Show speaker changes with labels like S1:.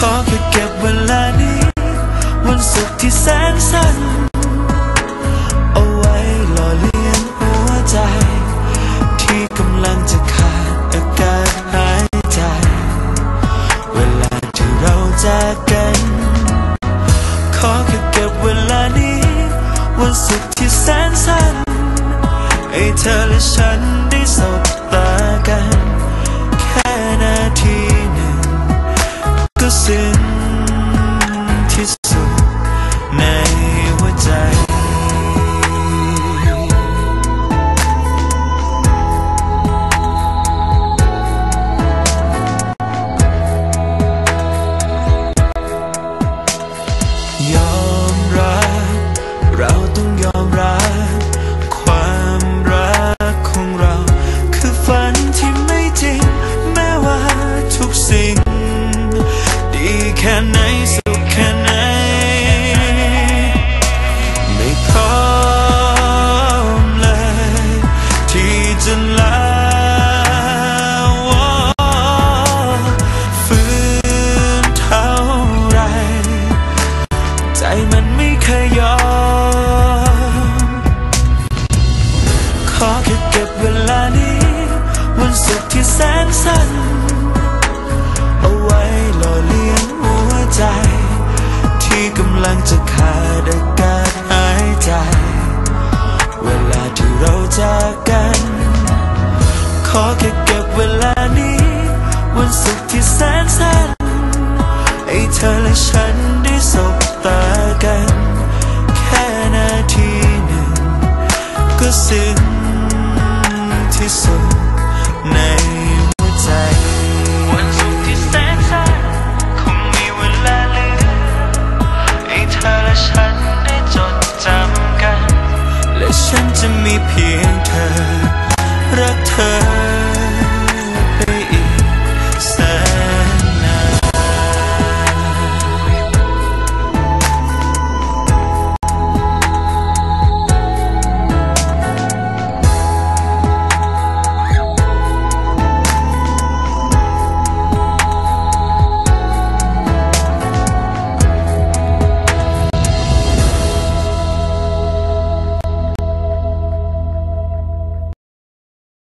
S1: ขอแค่เก็บเวันสุขที่แสนสั้น เอาไว้หล่อเลี้ยงหัวใจ ที่กำลังจะขาดอากาศหายใจ เวลาที่เราจากกัน ขอแค่เก็บเวลานี้ วันสุขที่แสนสั้นให้เธอและฉันได้สบตา ยอมรับ รัก